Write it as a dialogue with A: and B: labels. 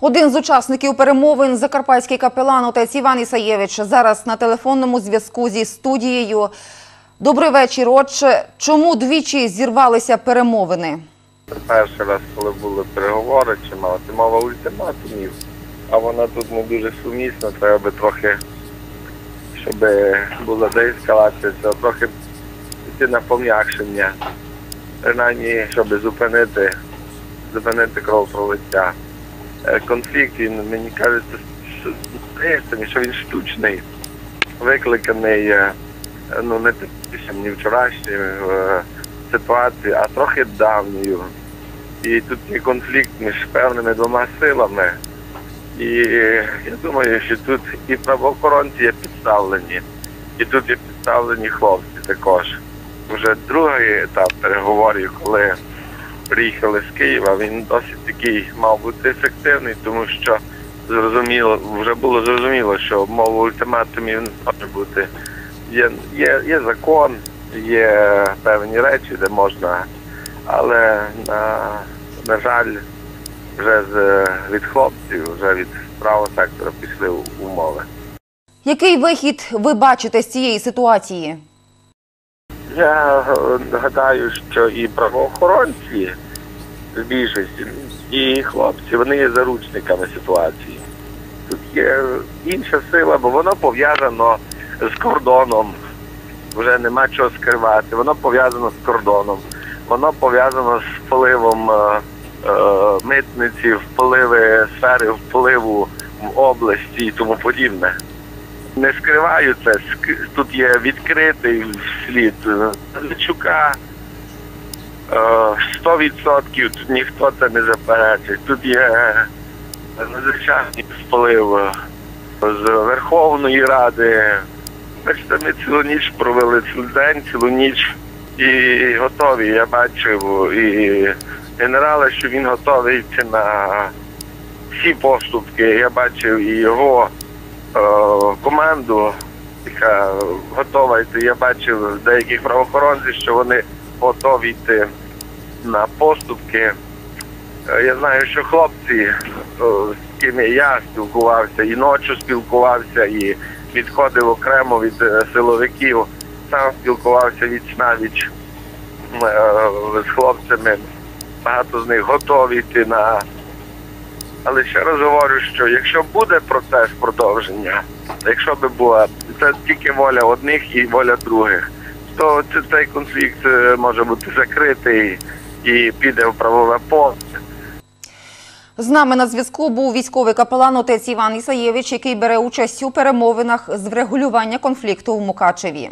A: Один з учасників перемовин закарпатський капелан отець Іван Ісаєвич зараз на телефонному зв'язку зі студією. Добрий вечір, отче. Чому двічі зірвалися перемовини?
B: Перший раз, коли були переговори, чи мала це мова ультиматумів, а вона тут не дуже сумісна, треба би трохи, щоб була деескалація, трохи йти на пом'якшення, принаймні, щоб зупинити, зупинити кровопролиття. Е, Конфлікт, він, мені кажеться, що- здається що він штучний, викликаний е, ну, не тим, ні вчорашньою е, ситуацією, а трохи давньою. І тут є конфлікт між певними двома силами. І я думаю, що тут і правоохоронці є підставлені, і тут є підставлені хлопці також. Вже другий етап переговорів, коли приїхали з Києва, він досить такий мав бути ефективний, тому що зрозуміло, вже було зрозуміло, що мова ультиматумів не може бути. Є, є, є закон, є певні речі, де можна, але на, на жаль, вже з, від хлопців, вже від правого сектора пішли умови.
A: Який вихід ви бачите з цієї ситуації?
B: Я е, гадаю, що і правоохоронці з більшості, і хлопці, вони є заручниками ситуації. Тут є інша сила, бо воно пов'язано з кордоном. Вже нема чого скривати. Воно пов'язано з кордоном. Воно пов'язано з впливом е, е, митниці, впливи сфери впливу в області і тому подібне. Не скриваю це. Тут є відкритий слід Личука. е, 100% тут ніхто це не заперечить. Тут є надзвичайний вплив е, з Верховної Ради. Бачите, ми цілу ніч провели цілий день, цілу ніч і готові. Я бачив і генерала, що він готовий на всі поступки. Я бачив і його е, команду, яка готова йти. Я бачив деяких правоохоронців, що вони готові йти на поступки. Е, Я знаю, що хлопці, е, з ким я спілкувався, і ночі спілкувався, і відходив окремо від е, силовиків, сам спілкувався віч навіч е, з хлопцями. Багато з них готові йти на. Але ще раз говорю, що якщо буде процес продовження, якщо би була це тільки воля одних і воля других, то це- цей конфлікт е, може бути закритий і піде в правове поле.
A: З нами на зв'язку був військовий капелан отець Іван Ісаєвич, який бере участь у перемовинах з врегулювання конфлікту в Мукачеві.